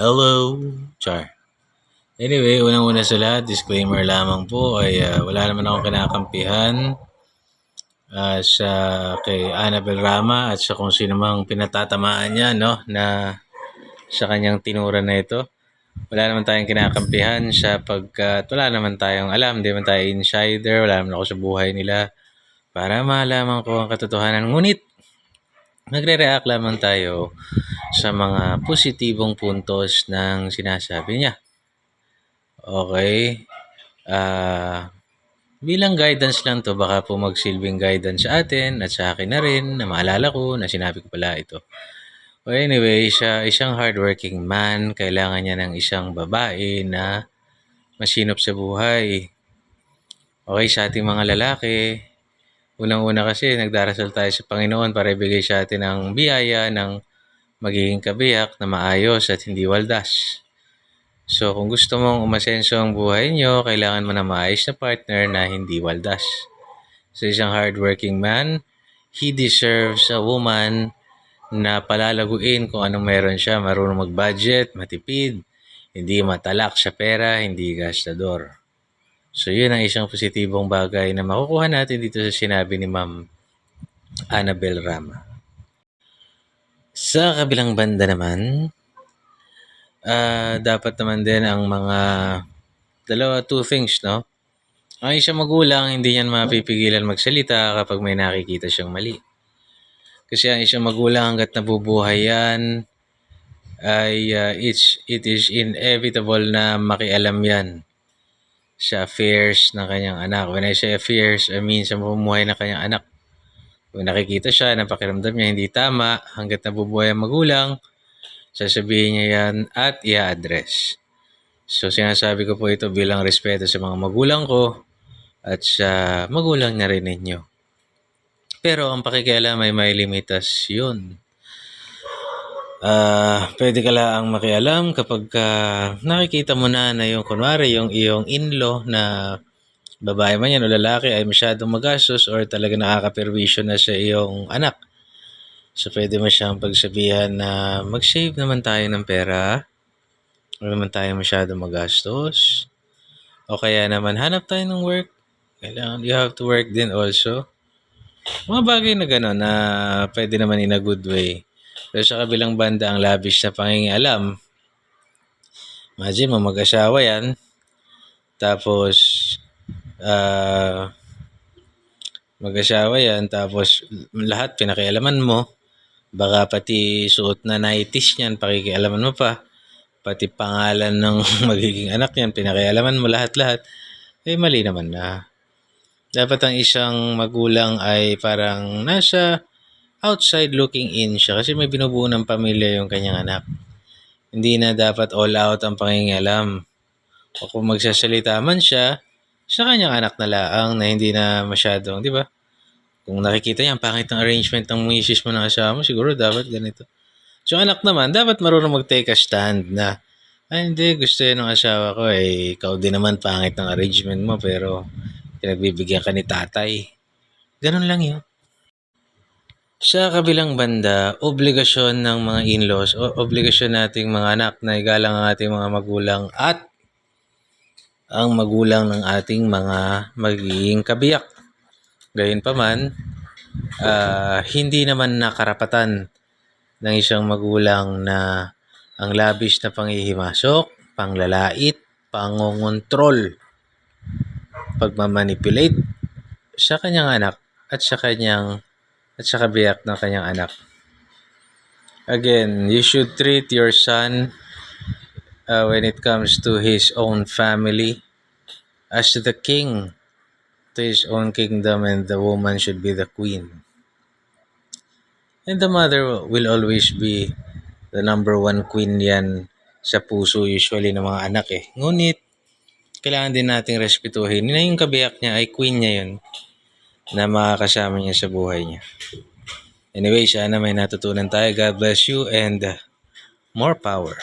Hello, Char. Anyway, unang-una sa lahat, disclaimer lamang po ay ah, wala naman akong kinakampihan ah, sa kay Annabel Rama at sa kung sino mang pinatatamaan niya no na sa kanyang tinura na ito. Wala naman tayong kinakampihan sapagkat wala naman tayong alam, hindi man tayo insider, wala naman ako sa buhay nila para malaman ko ang katotohanan. Ngunit, nagre-react lamang tayo sa mga positibong puntos ng sinasabi niya. Okay. Ah, bilang guidance lang to, baka po magsilbing guidance sa atin at sa akin na rin na maalala ko na sinabi ko pala ito. Well, anyway, siya isang hardworking man. Kailangan niya ng isang babae na masinop sa buhay. Okay, sa ating mga lalaki, unang-una kasi nagdarasal tayo sa Panginoon para ibigay sa atin ang biyaya ng magiging kabiyak na maayos at hindi waldas. So, kung gusto mong umasenso ang buhay nyo, kailangan mo na maayos na partner na hindi waldas. So, isang hardworking man, he deserves a woman na palalaguin kung anong meron siya. Marunong mag-budget, matipid, hindi matalak sa pera, hindi gastador. So, yun ang isang positibong bagay na makukuha natin dito sa sinabi ni Ma'am Annabel Rama. Sa kabilang banda naman, ah dapat naman din ang mga dalawa, two things, no? Ang isang magulang, hindi niyan mapipigilan magsalita kapag may nakikita siyang mali. Kasi ang isang magulang hanggat nabubuhay yan, ay ah, it's, it is inevitable na makialam yan sa affairs ng kanyang anak. When I say affairs, I mean sa pamumuhay ng kanyang anak. Kung nakikita siya na pakiramdam niya hindi tama, hanggat nabubuhay ang magulang, sasabihin niya yan at i-address. So sinasabi ko po ito bilang respeto sa mga magulang ko at sa magulang na rin ninyo. Pero ang pakikialam ay may limitasyon. Ah, pwede ka lang makialam kapag ka nakikita mo na na yung kunwari yung iyong in-law na babae man yan o lalaki ay masyadong magastos or talaga nakakaperwisyo na sa iyong anak. So pwede mo siyang pagsabihan na mag-save naman tayo ng pera. Huwag naman tayo masyadong magastos. O kaya naman hanap tayo ng work. Kailangan you have to work din also. Mga bagay na gano'n na pwede naman in a good way. Pero sa kabilang banda, ang lavish na pangingialam. Imagine mo, mag-asawa yan. Tapos, ah, mag-asawa yan. Tapos, lahat pinakialaman mo. Baka pati suot na 90s niyan, pakikialaman mo pa. Pati pangalan ng magiging anak niyan, pinakialaman mo lahat-lahat. Eh, mali naman na. Dapat ang isang magulang ay parang nasa outside looking in siya kasi may binubuo ng pamilya yung kanyang anak. Hindi na dapat all out ang pangingialam. O kung magsasalita man siya, sa kanyang anak na laang na hindi na masyadong, di ba? Kung nakikita niya, ang pangit ng arrangement ng misis mo ng asawa mo, siguro dapat ganito. So anak naman, dapat marunong mag-take a stand na, ay hindi, gusto yan ng asawa ko, eh, ikaw din naman pangit ng arrangement mo, pero pinagbibigyan ka ni tatay. Ganun lang yun. Sa kabilang banda, obligasyon ng mga in-laws o obligasyon nating mga anak na igalang ang ating mga magulang at ang magulang ng ating mga magiging kabiyak. Gayunpaman, ah hindi naman nakarapatan ng isang magulang na ang labis na panghihimasok, panglalait, pangongontrol, pagmamanipulate sa kanyang anak at sa kanyang at sa kabiyak ng kanyang anak. Again, you should treat your son uh, when it comes to his own family as the king to his own kingdom and the woman should be the queen. And the mother will always be the number one queen yan sa puso usually ng mga anak eh. Ngunit, kailangan din nating respetuhin na yung kabiyak niya ay queen niya yun na makakasama niya sa buhay niya. Anyway, sana may natutunan tayo. God bless you and more power.